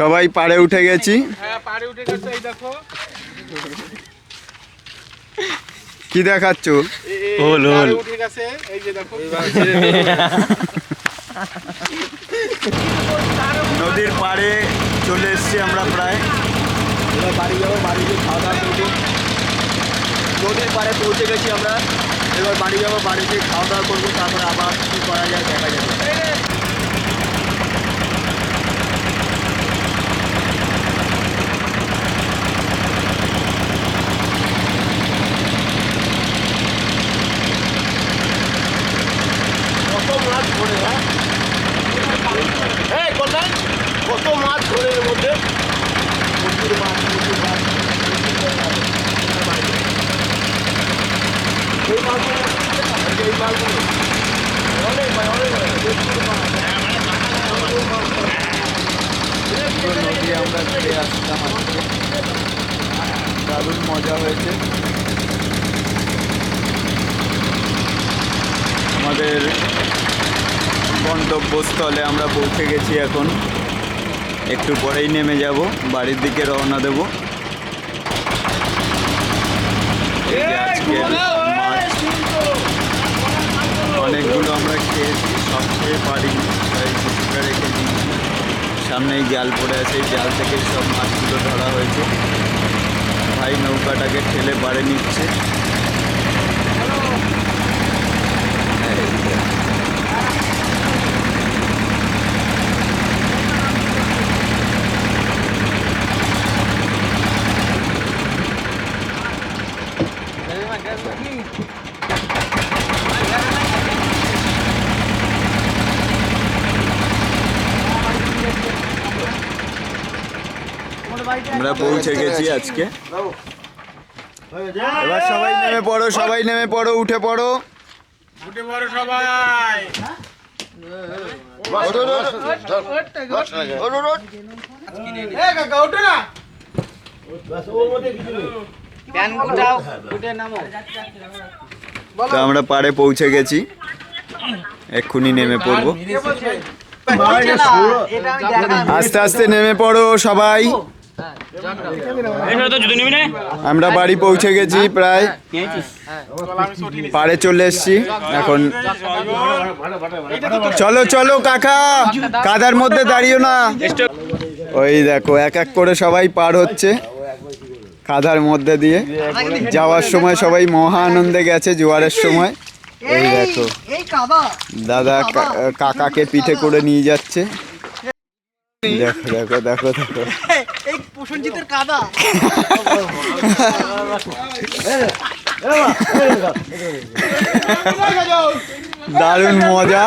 সবাই পাড়ে উঠে গেছি। হ্যাঁ পাড়ে উঠে গেছে এই দেখো। কি দেখাচ্ছ? হোল হোল উঠে গেছে এই যে দেখো। নদীর পাড়ে চলে এসেছি আমরা প্রায়। এবার বাড়ি যাব বাড়ি গিয়ে খাওয়া দাওয়া করব। নদীর পাড়ে পৌঁছে গেছি আমরা। এবার বাড়ি যাব বাড়ি গিয়ে খাওয়া দাওয়া করব তারপরে আবার কী করা যায় দেখা যাবে কত মাছ ধরে হ্যাঁ এই কল্যাণ কত মাছ ধরে এর মধ্যে প্রচুর মাছ প্রচুর মাছ এই মাছগুলো এই মাছগুলো অনেক ভাই অনেক ভাই প্রচুর মাছ নদী আমরা আসলাম আজকে দারুণ মজা হয়েছে। আমাদের গন্তব্যস্থলে আমরা পৌঁছে গেছি এখন। একটু পরেই নেমে যাব বাড়ির দিকে রওনা দেব। অনেকগুলো আমরা খেয়েছি সব খেয়ে পারিনি। সামনেই জাল পড়ে আছে জাল থেকে সব মাছগুলো ধরা হয়েছে। ভাই নৌকাটাকে ঠেলে বাড়ে নিচ্ছে এই যে। আমরা পৌঁছে গেছি আজকে। এবার সবাই নেমে পড়ো সবাই নেমে পড়ো উঠে পড়ো। উঠে পড়ো সবাই। তো আমরা পাড়ে পৌঁছে গেছি। এক্ষুনি নেমে পড়ব। আস্তে আস্তে নেমে পড়ো সবাই। আমরা বাড়ি পৌঁছে গেছি প্রায়। পারে চলে এসছি, এখন। চলো চলো, কাকা, কাদার মধ্যে দাঁড়িও না। ওই দেখো, এক এক করে সবাই পার হচ্ছে কাদার মধ্যে দিয়ে। যাওয়ার সময় সবাই মহা আনন্দে গেছে, জোয়ারের সময়। এই দেখো, দাদা কাকাকে পিঠে করে নিয়ে যাচ্ছে। দেখো দেখো দেখো দেখো। এই প্রসঞ্জিতের কাদা। দারুণ মজা।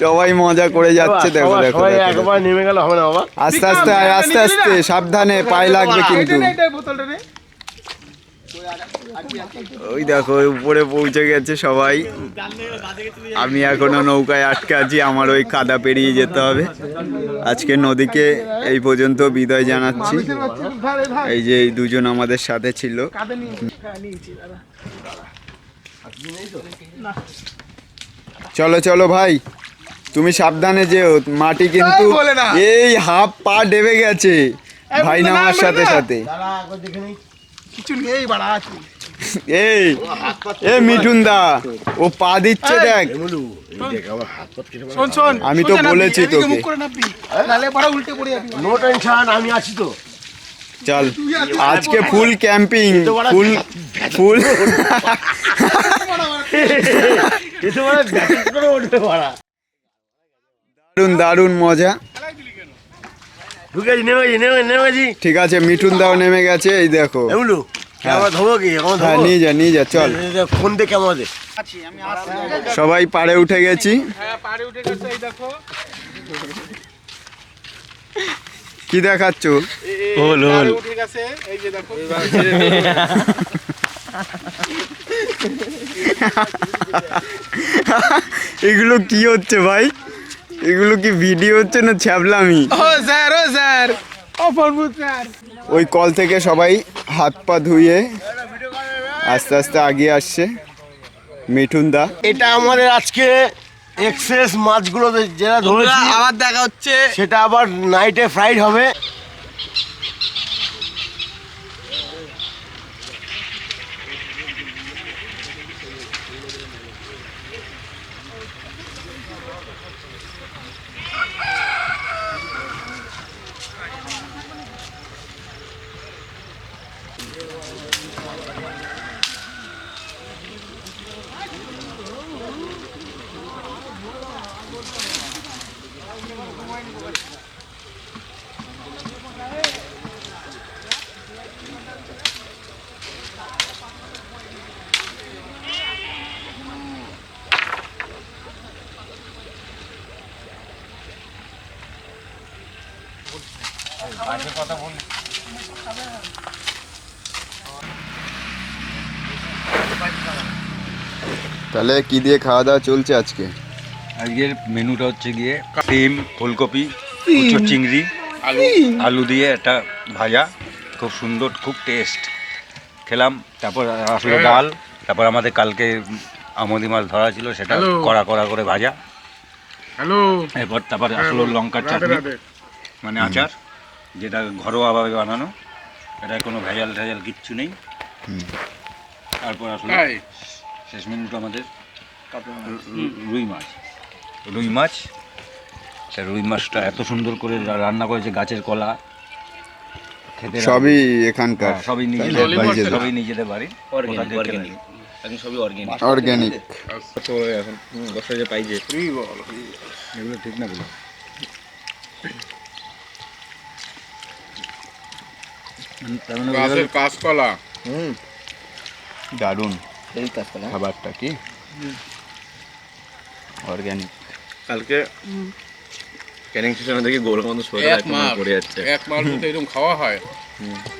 সবাই মজা করে যাচ্ছে দেখো দেখো সবাই দেখো, দেখো। একবার নেমে গেল হবে না বাবা? আস্তে আস্তে আস্তে আস্তে সাবধানে পায়ে লাগবে কিন্তু এটা এটা বোতলটা নে ওই দেখো উপরে পৌঁছে গেছে সবাই। আমি এখনও নৌকায় আটকে আছি আমার ওই কাদা পেরিয়ে যেতে হবে। আজকে নদীকে এই পর্যন্ত বিদায় জানাচ্ছি। এই যে এই দুজন আমাদের সাথে ছিল। চলো চলো ভাই তুমি সাবধানে যেও মাটি কিন্তু এই হাফ পা ডেবে গেছে। ভাই নামার সাথে। সাথে। কিছু নেই বাড়া আছে এই এ মিঠুন দা ও পা দিচ্ছে দেখ। এমুলু এই দেখ আমার হাত পা কেটে শোন শোন আমি তো বলেছি তোকে। মুখ করে নাববি নালে পড়া উল্টে পড়ে যাবি। নো টেনশন আমি আছি তো। চল আজকে ফুল ক্যাম্পিং ফুল ফুল দারুণ দারুণ মজা। নেমে ঠিক আছে মিঠুন দাও নেমে গেছে এই দেখো। কি এখন হ্যাঁ নিয়ে যা নিয়ে যা চল। ফোন দে ক্যামেরা সবাই পাড়ে উঠে গেছি। হ্যাঁ পাড়ে উঠে গেছে এই দেখো। কি দেখাচ্ছ? হোল হোল উঠে গেছে এই যে দেখো। এগুলো কি হচ্ছে ভাই? এগুলো কি ভিডিও হচ্ছে না ছ্যাবলামি ও স্যার ও স্যার ও ফরমুদ স্যার ওই কল থেকে সবাই হাত পা ধুয়ে আস্তে আস্তে আগিয়ে আসছে মিঠুন দা এটা আমাদের আজকে এক্সপ্রেস মাছগুলো যেটা ধরেছি আবার দেখা হচ্ছে। সেটা আবার নাইটে ফ্রাইড হবে। তাহলে কি দিয়ে খাওয়া দাওয়া চলছে আজকে? আজকের মেনুটা হচ্ছে গিয়ে সিম ফুলকপি উচ্চ চিংড়ি আলু আলু দিয়ে একটা ভাজা খুব সুন্দর খুব টেস্ট খেলাম তারপর আসলো ডাল তারপর আমাদের কালকে আমদি মাছ ধরা ছিল সেটা কড়া কড়া করে ভাজা। হ্যালো। এরপর তারপর আসলো লঙ্কার চাটনি। মানে আচার যেটা ঘরোয়াভাবে বানানো এটা কোনো ভেজাল ঠেজাল কিচ্ছু নেই। তারপর আসলো শেষ মিনিট আমাদের রুই মাছ। রুই মাছ? সে রুই মাছটা এত সুন্দর করে রান্না করেছে গাছের কলা খেতে সবই এখানকার। হ্যাঁ, সবই নিজেদের তাই না? বাড়ি নিজেদের। সবই নিজেদের বাড়ি কোথা থেকে কেনা নেই। অর্গ্যানিক এগুলো ঠিক না বলো? গাছের কাঁচকলা। দারুণ। খাবারটা কি? অর্গ্যানিক কালকে ক্যানিং স্টেশনে দেখি গোল মতো এক মাস এক মাস যদি এরকম খাওয়া হয়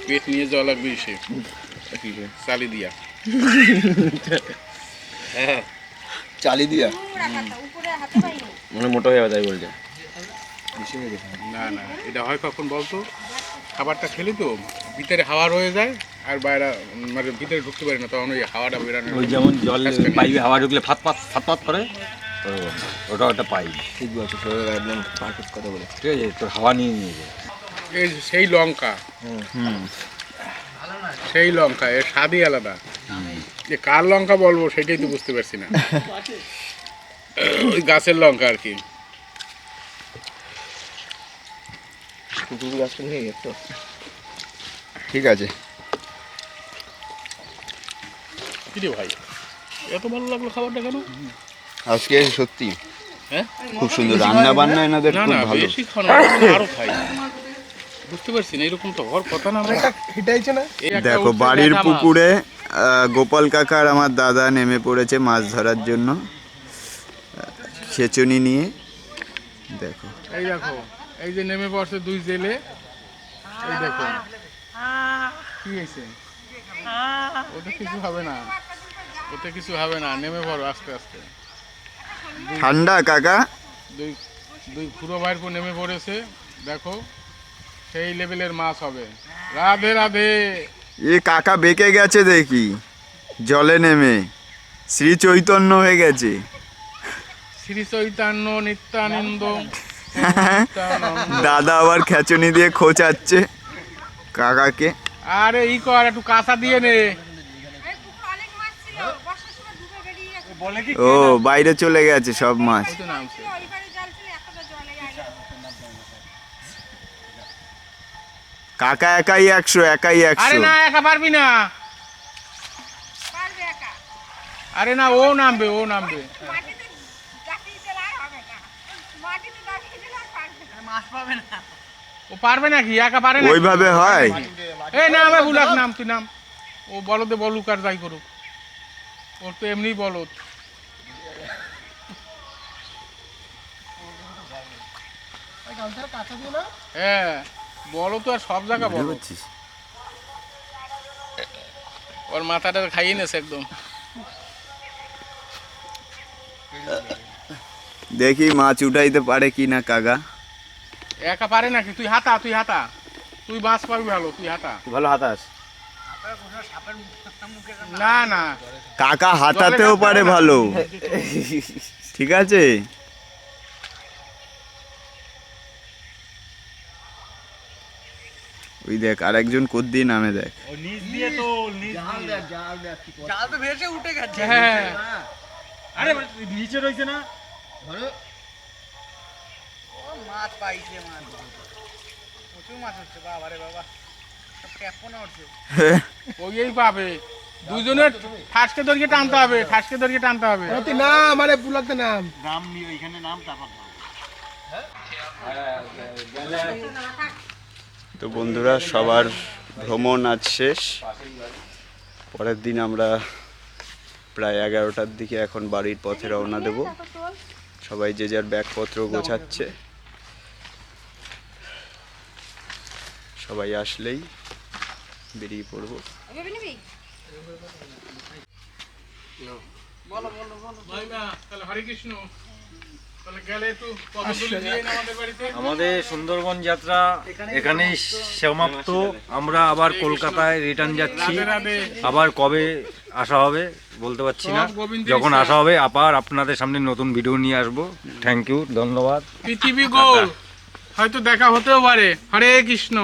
পেট নিয়ে যাওয়া লাগবে এসে চালি দিয়া। চালি দিয়া। মানে মোটা হয়ে যাবে তাই বলছে। না না এটা হয় কখন বলতো? খাবারটা খেলি তো? ভিতরে হাওয়া রয়ে যায় আর বাইরে মানে ভিতরে ঢুকতে পারি না তখন ওই হাওয়াটা বেরানো ওই যেমন জল নেই। পাইপে হাওয়া ঢুকলে ফাত ফাত ফাত ফাত করে ওটা ওটা পাইপ ঠিক আছে সবাই একদম পারফেক্ট কথা বলে ঠিক আছে তোর হাওয়া নিয়ে নিয়ে যায় এই সেই লঙ্কা। সেই লঙ্কা এর স্বাদই আলাদা। যে কার লঙ্কা বলব সেটাই তো বুঝতে পারছি না। ওই গাছের লঙ্কা আর কি। কুকুর গাছটা নিয়ে গেছো? ঠিক আছে। কি রে ভাই? এত ভালো লাগল খাবারটা কেন? আজকে সত্যি। হ্যাঁ? খুব সুন্দর রান্না বান্না এনাদের খুব ভালো। বেশি খাওয়া আরও খাই। বুঝতে পারছি না এরকম তো হওয়ার কথা না। একটা দেখো বাড়ির পুকুরে গোপাল কাকার আমার দাদা নেমে পড়েছে মাছ ধরার জন্য। খেচুনি নিয়ে। দেখো। এই দেখো এই যে নেমে পড়ছে দুই জেলে। এই দেখো। কি হয়েছে? ওতে কিছু হবে না। ওতে কিছু হবে না। নেমে পড়ো আস্তে আস্তে। ঠান্ডা কাকা। দুই দুই খুঁড়ো ভাইয়ের উপর নেমে পড়েছে। দেখো সেই লেভেলের মাছ হবে। রাধে রাধে। এ কাকা বেঁকে গেছে দেখি। জলে নেমে। শ্রী চৈতন্য হয়ে গেছে। শ্রী চৈতন্য নিত্যানন্দ। নিত্যানন্দ। দাদা আবার খেচুনি দিয়ে খোঁচাচ্ছে। কাকাকে। আরে ই কর একটু কাঁচা দিয়ে নে। ও বাইরে চলে গেছে সব মাছ। কাকা একাই একশো একাই আরে একশো না একা পারবি না। আরে না ও নামবে ও নামবে। মাটিতে আর মাটিতে আর মাছ পাবে না। ও পারবে নাকি? একা পারে না ওইভাবে হয়। এই না আমার বুলাক নাম তুই নাম? ও বলদে বলুক আর যাই করুক। ওর তো এমনি বলদ। হ্যাঁ বলো তো আর সব জায়গা বলো। ওর মাথাটা খাইয়ে নেছে একদম। দেখি মাছ উঠাইতে পারে কি না কাকা। একা পারে নাকি? তুই হাতা তুই হাতা তুই মাছ পাবি ভালো তুই হাতা ভালো হাতাস না না। কাকা হাতাতেও পারে ভালো। ঠিক আছে? ওই দেখ আরেকজন কোদ দিয়ে নামে দেখ জাল তো ভেসে উঠে গেছে। হ্যাঁ। ও মাছ পাইছে মাছ প্রচুর মাছ হচ্ছে বাবা রে বাবা। ওই পাবে। দুজনের ঠাসকে দড়িয়ে টানতে হবে ঠাসকে দড়িয়ে টানতে হবে। তো বন্ধুরা সবার ভ্রমণ আজ শেষ। পরের দিন আমরা প্রায় এগারোটার দিকে এখন বাড়ির পথে রওনা দেব। সবাই যে যার ব্যাগপত্র গোছাচ্ছে। সবাই আসলেই বেরিয়ে পড়ব। আমাদের সুন্দরবন যাত্রা এখানেই সমাপ্ত। আমরা আবার কলকাতায় রিটার্ন যাচ্ছি। আবার কবে আসা হবে বলতে পারছি না। যখন আসা হবে আবার আপনাদের সামনে নতুন ভিডিও নিয়ে আসব। থ্যাংক ইউ ধন্যবাদ। পৃথিবী গোল হয়তো দেখা হতেও পারে। হরে কৃষ্ণ।